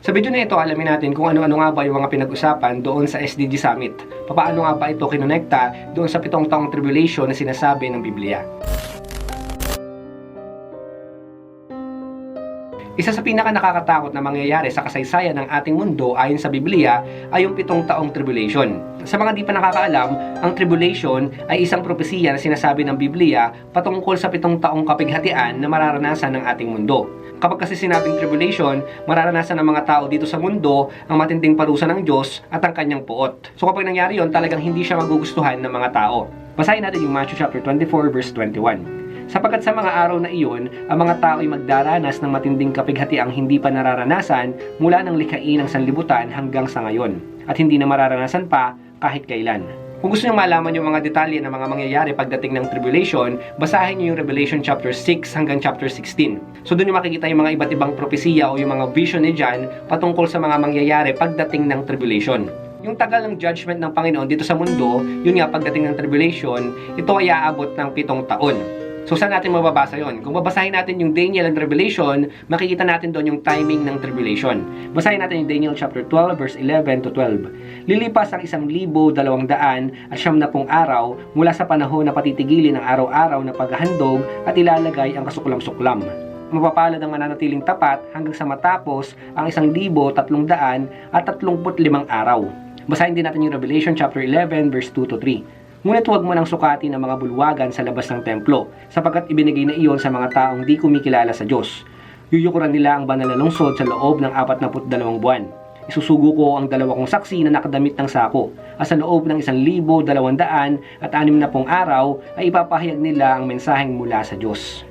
Sa video na ito, alamin natin kung ano-ano nga ba yung mga pinag-usapan doon sa SDG Summit. Paano nga ba ito kinonekta doon sa pitong taong tribulation na sinasabi ng Biblia. Isa sa pinaka nakakatakot na mangyayari sa kasaysayan ng ating mundo ayon sa Biblia ay yung pitong taong tribulation. Sa mga di pa nakakaalam, ang tribulation ay isang propesiya na sinasabi ng Biblia patungkol sa pitong taong kapighatian na mararanasan ng ating mundo. Kapag kasi sinabing tribulation, mararanasan ng mga tao dito sa mundo ang matinding parusa ng Diyos at ang kanyang puot. So kapag nangyari yon, talagang hindi siya magugustuhan ng mga tao. Basahin natin yung Matthew chapter 24 verse 21. Sapagkat sa mga araw na iyon, ang mga tao ay magdaranas ng matinding kapighatiang hindi pa nararanasan mula ng likhain ng sanlibutan hanggang sa ngayon, at hindi na mararanasan pa kahit kailan. Kung gusto niyo malaman yung mga detalye ng mga mangyayari pagdating ng tribulation, basahin niyo yung Revelation chapter 6 hanggang chapter 16. So doon niyo makikita yung mga iba't ibang propesiya o yung mga vision ni John patungkol sa mga mangyayari pagdating ng tribulation. Yung tagal ng judgment ng Panginoon dito sa mundo, yun nga pagdating ng tribulation, ito ay aabot ng pitong taon. So saan natin mababasa yon? Kung babasahin natin yung Daniel and Revelation, makikita natin doon yung timing ng tribulation. Basahin natin yung Daniel chapter 12 verse 11 to 12. Lilipas ang isang libo, dalawang daan at siyam na pong araw mula sa panahon na patitigilin ang araw-araw na paghahandog at ilalagay ang kasuklam-suklam. Mapapalad ang mananatiling tapat hanggang sa matapos ang isang libo, tatlong daan at tatlongput limang araw. Basahin din natin yung Revelation chapter 11 verse 2 to 3. Ngunit huwag mo nang sukatin ang mga bulwagan sa labas ng templo, sapagkat ibinigay na iyon sa mga taong di kumikilala sa Diyos. Yuyukuran nila ang banal na lungsod sa loob ng 42 buwan. Isusugo ko ang dalawa kong saksi na nakadamit ng sako, at sa loob ng isang libo, dalawang daan at anim na pong araw ay ipapahayag nila ang mensaheng mula sa Diyos.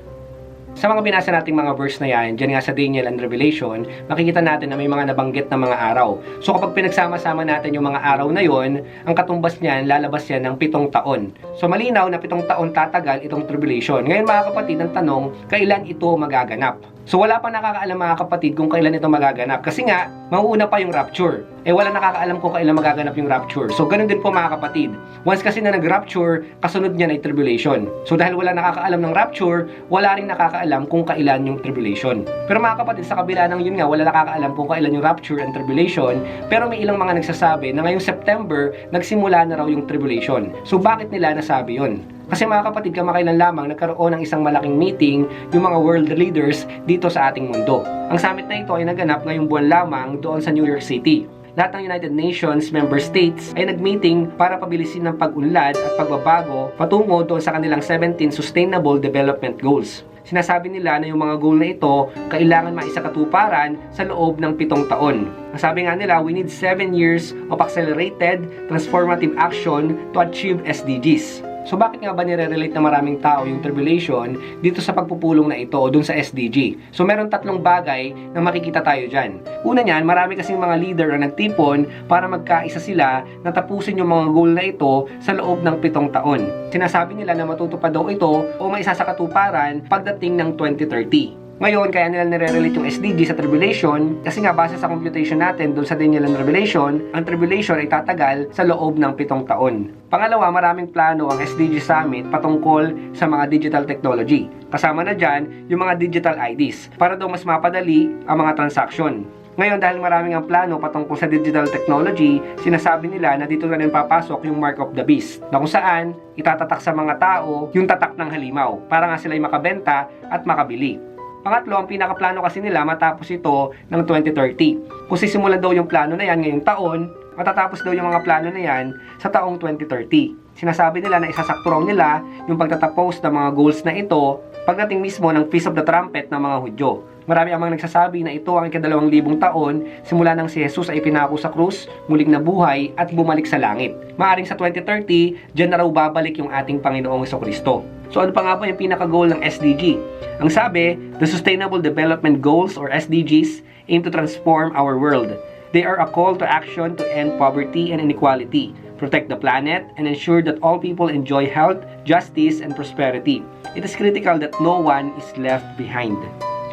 Sa mga binasa nating mga verse na yan, dyan nga sa Daniel and Revelation, makikita natin na may mga nabanggit na mga araw. So kapag pinagsama-sama natin yung mga araw na yon, ang katumbas niyan, lalabas yan ng pitong taon. So malinaw na pitong taon tatagal itong tribulation. Ngayon mga kapatid, ang tanong, kailan ito magaganap? So wala pa nakakaalam mga kapatid kung kailan ito magaganap. Kasi nga, mauuna pa yung rapture. Eh wala nakakaalam kung kailan magaganap yung rapture. So ganun din po mga kapatid. Once kasi na nag-rapture, kasunod niyan ay tribulation. So dahil wala nakakaalam ng rapture, wala rin nakakaalam kung kailan yung tribulation. Pero mga kapatid, sa kabila ng yun nga, wala nakakaalam kung kailan yung rapture and tribulation. Pero may ilang mga nagsasabi na ngayong September, nagsimula na raw yung tribulation. So bakit nila nasabi yun? Kasi mga kapatid, kamakailan lamang nagkaroon ng isang malaking meeting yung mga world leaders dito sa ating mundo. Ang summit na ito ay naganap ngayong buwan lamang doon sa New York City. Lahat ng United Nations member states ay nagmeeting para pabilisin ng pag-unlad at pagbabago patungo doon sa kanilang 17 Sustainable Development Goals. Sinasabi nila na yung mga goal na ito kailangan maisakatuparan sa loob ng pitong taon. Ang sabi nga nila, we need 7 years of accelerated transformative action to achieve SDGs. So bakit nga ba nire-relate na maraming tao yung tribulation dito sa pagpupulong na ito o dun sa SDG? So meron tatlong bagay na makikita tayo dyan. Una niyan, marami kasing mga leader na nagtipon para magkaisa sila na tapusin yung mga goal na ito sa loob ng pitong taon. Sinasabi nila na matutupad daw ito o may isa sa katuparan pagdating ng 2030. Ngayon, kaya nila nire-relate yung SDG sa tribulation kasi nga base sa computation natin doon sa Daniel and Revelation, ang tribulation ay tatagal sa loob ng pitong taon. Pangalawa, maraming plano ang SDG Summit patungkol sa mga digital technology. Kasama na dyan yung mga digital IDs para daw mas mapadali ang mga transaction. Ngayon, dahil maraming ang plano patungkol sa digital technology, sinasabi nila na dito na rin papasok yung mark of the beast, na kung saan itatatak sa mga tao yung tatak ng halimaw para nga sila ay makabenta at makabili. Pangatlo, ang pinakaplano kasi nila matapos ito ng 2030. Kung sisimulan daw yung plano na yan ngayong taon, matatapos daw yung mga plano na yan sa taong 2030. Sinasabi nila na isasakto raw nila yung pagtatapos ng mga goals na ito pagdating mismo ng Feast of the Trumpet ng mga Hudyo. Marami ang mga nagsasabi na ito ang ikadalawang libong taon simula nang si Jesus ay pinako sa krus, muling nabuhay at bumalik sa langit. Maaring sa 2030, dyan na raw babalik yung ating Panginoong Kristo. So ano pa nga ba yung pinaka-goal ng SDG? Ang sabi, the Sustainable Development Goals or SDGs aim to transform our world. They are a call to action to end poverty and inequality, protect the planet, and ensure that all people enjoy health, justice, and prosperity. It is critical that no one is left behind.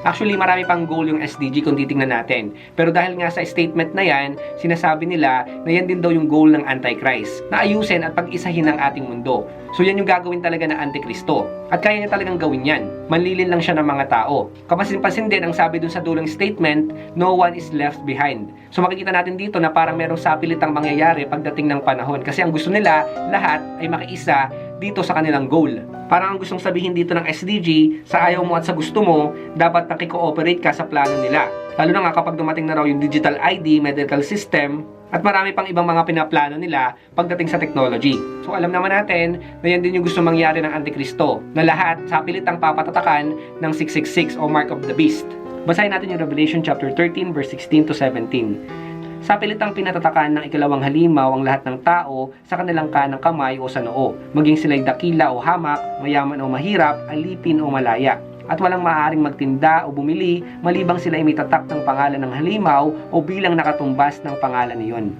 Actually, marami pang goal yung SDG kung titingnan natin. Pero dahil nga sa statement na yan, sinasabi nila na yan din daw yung goal ng Antichrist, na ayusin at pag-isahin ang ating mundo. So yan yung gagawin talaga ng Antikristo. At kaya niya talagang gawin yan. Manlilin lang siya ng mga tao. Kapasin-pasin din ang sabi dun sa dulong statement, no one is left behind. So makikita natin dito na parang merong sapilitang mangyayari pagdating ng panahon. Kasi ang gusto nila, lahat ay makiisa dito sa kanilang goal. Parang ang gustong sabihin dito ng SDG, sa ayaw mo at sa gusto mo, dapat nakikooperate ka sa plano nila. Lalo na nga kapag dumating na raw yung digital ID, medical system, at marami pang ibang mga pinaplano nila pagdating sa technology. So alam naman natin na yan din yung gusto mangyari ng Antikristo, na lahat sa pilitang papatatakan ng 666 o Mark of the Beast. Basahin natin yung Revelation chapter 13 verse 16 to 17. Sa pilitang pinatatakan ng ikalawang halimaw ang lahat ng tao sa kanilang kanang kamay o sa noo, maging sila'y dakila o hamak, mayaman o mahirap, alipin o malaya. At walang maaaring magtinda o bumili malibang sila ay may tatak ng pangalan ng halimaw o bilang nakatumbas ng pangalan niyon.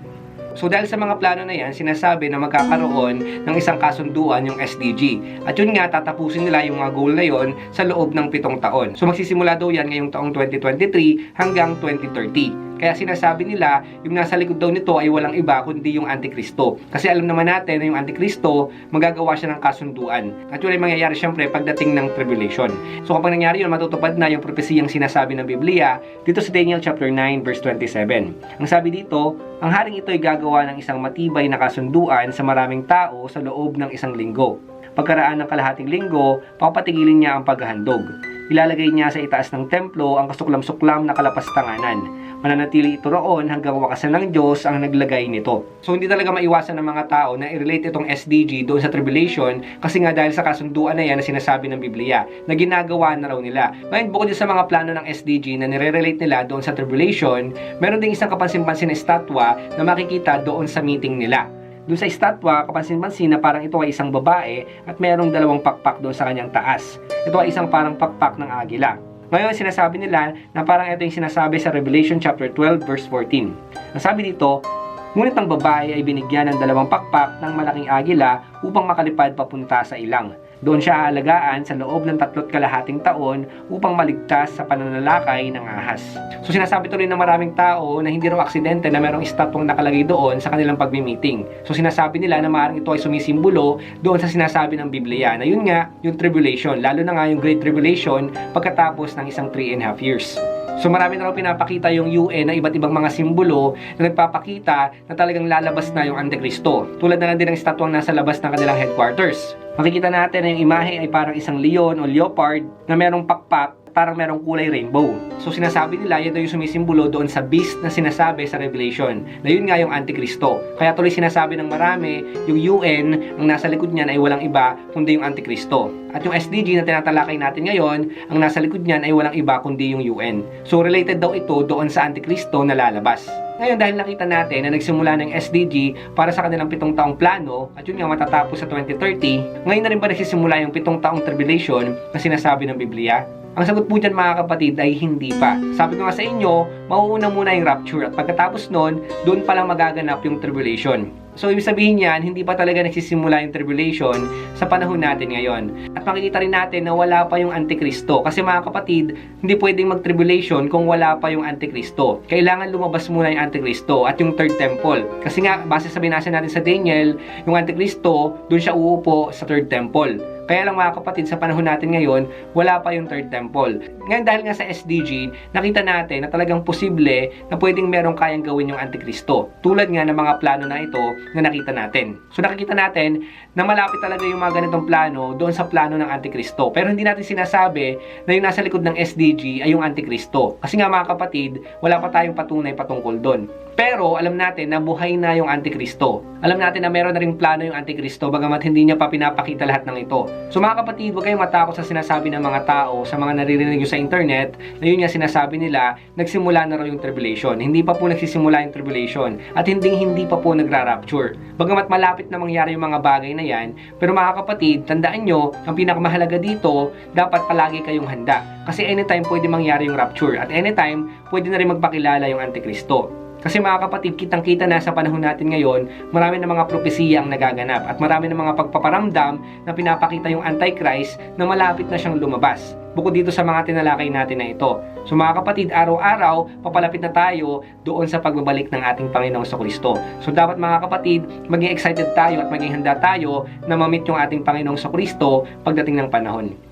So dahil sa mga plano na yan, sinasabi na magkakaroon ng isang kasunduan yung SDG. At yun nga, tatapusin nila yung mga goal na yon sa loob ng pitong taon. So magsisimula daw yan ngayong taong 2023 hanggang 2030. Kaya sinasabi nila, yung nasa likod daw nito ay walang iba kundi yung Antikristo. Kasi alam naman natin na yung Antikristo, magagawa siya ng kasunduan. At yun ay mangyayari syempre pagdating ng tribulation. So kapag nangyari yun, matutupad na yung propesiyang sinasabi ng Biblia dito sa Daniel chapter 9 verse 27. Ang sabi dito, ang haring ito ay gagawa ng isang matibay na kasunduan sa maraming tao sa loob ng isang linggo. Pagkaraan ng kalahating linggo, papatigilin niya ang paghahandog. Ilalagay niya sa itaas ng templo ang kasuklam-suklam na kalapastanganan mananatili ito roon hanggang wakasan ng Diyos ang naglagay nito. So hindi talaga maiwasan ng mga tao na i-relate itong SDG doon sa tribulation kasi nga dahil sa kasunduan na yan na sinasabi ng Biblia na ginagawa na raw nila. Ngayon bukod sa mga plano ng SDG na nire-relate nila doon sa tribulation, meron ding isang kapansin-pansin na estatwa na makikita doon sa meeting nila. Doon sa estatwa, kapansin-pansin na parang ito ay isang babae at merong dalawang pakpak doon sa kanyang taas. Ito ay isang parang pakpak ng agila. Ngayon, sinasabi nila na parang ito yung sinasabi sa Revelation chapter 12 verse 14. Ang sabi dito, Ngunit ang babae ay binigyan ng dalawang pakpak ng malaking agila upang makalipad papunta sa ilang. Doon siya aalagaan sa loob ng tatlot kalahating taon upang maligtas sa pananalakay ng ahas. So sinasabi tuloy ng maraming tao na hindi raw aksidente na merong estatwang nakalagay doon sa kanilang pagmi-meeting. So sinasabi nila na maaaring ito ay sumisimbolo doon sa sinasabi ng Biblia na yun nga, yung tribulation, lalo na nga yung Great Tribulation pagkatapos ng isang 3 and a half years. So marami na raw pinapakita yung UN na iba't ibang mga simbolo na nagpapakita na talagang lalabas na yung Antikristo. Tulad na lang din ng estatwang nasa labas ng kanilang headquarters. Makikita natin na yung imahe ay parang isang leon o leopard na merong pakpak parang merong kulay rainbow. So sinasabi nila, yan daw yung sumisimbolo doon sa beast na sinasabi sa Revelation, na yun nga yung Antikristo. Kaya tuloy sinasabi ng marami, yung UN, ang nasa likod niyan ay walang iba kundi yung Antikristo. At yung SDG na tinatalakay natin ngayon, ang nasa likod niyan ay walang iba kundi yung UN. So related daw ito doon sa Antikristo na lalabas. Ngayon dahil nakita natin na nagsimula ng SDG para sa kanilang pitong taong plano at yun nga matatapos sa 2030, ngayon na rin ba nagsisimula yung pitong taong tribulation na sinasabi ng Biblia? Ang sagot po dyan mga kapatid ay hindi pa. Sabi ko nga sa inyo, mauuna muna yung rapture at pagkatapos nun, doon pa lang magaganap yung tribulation. So, ibig sabihin yan, hindi pa talaga nagsisimula yung tribulation sa panahon natin ngayon. At makikita rin natin na wala pa yung Antikristo. Kasi mga kapatid, hindi pwedeng mag-tribulation kung wala pa yung Antikristo. Kailangan lumabas muna yung Antikristo at yung third temple. Kasi nga, base sa binasa natin sa Daniel, yung Antikristo, doon siya uupo sa third temple. Kaya lang mga kapatid, sa panahon natin ngayon, wala pa yung third temple. Ngayon dahil nga sa SDG, nakita natin na talagang posible na pwedeng merong kayang gawin yung Antikristo. Tulad nga ng mga plano na ito na nakita natin. So nakikita natin na malapit talaga yung mga ganitong plano doon sa plano ng Antikristo. Pero hindi natin sinasabi na yung nasa likod ng SDG ay yung Antikristo. Kasi nga mga kapatid, wala pa tayong patunay patungkol doon. Pero alam natin na buhay na yung Antikristo. Alam natin na meron na ring plano yung Antikristo bagamat hindi niya pa pinapakita lahat ng ito. So mga kapatid, huwag kayong matakot sa sinasabi ng mga tao, sa mga naririnig nyo sa internet, na yun nga sinasabi nila, nagsimula na raw yung tribulation. Hindi pa po nagsisimula yung tribulation. At hindi hindi pa po nagra-rapture. Bagamat malapit na mangyari yung mga bagay na yan, pero mga kapatid, tandaan nyo, ang pinakamahalaga dito, dapat palagi kayong handa. Kasi anytime pwede mangyari yung rapture. At anytime, pwede na rin magpakilala yung Antikristo. Kasi mga kapatid, kitang-kita na sa panahon natin ngayon, marami na mga propesiya ang nagaganap at marami na mga pagpaparamdam na pinapakita yung Antichrist na malapit na siyang lumabas. Bukod dito sa mga tinalakay natin na ito. So mga kapatid, araw-araw, papalapit na tayo doon sa pagbabalik ng ating Panginoong sa Kristo. So dapat mga kapatid, maging excited tayo at maging handa tayo na mamit yung ating Panginoong sa Kristo pagdating ng panahon.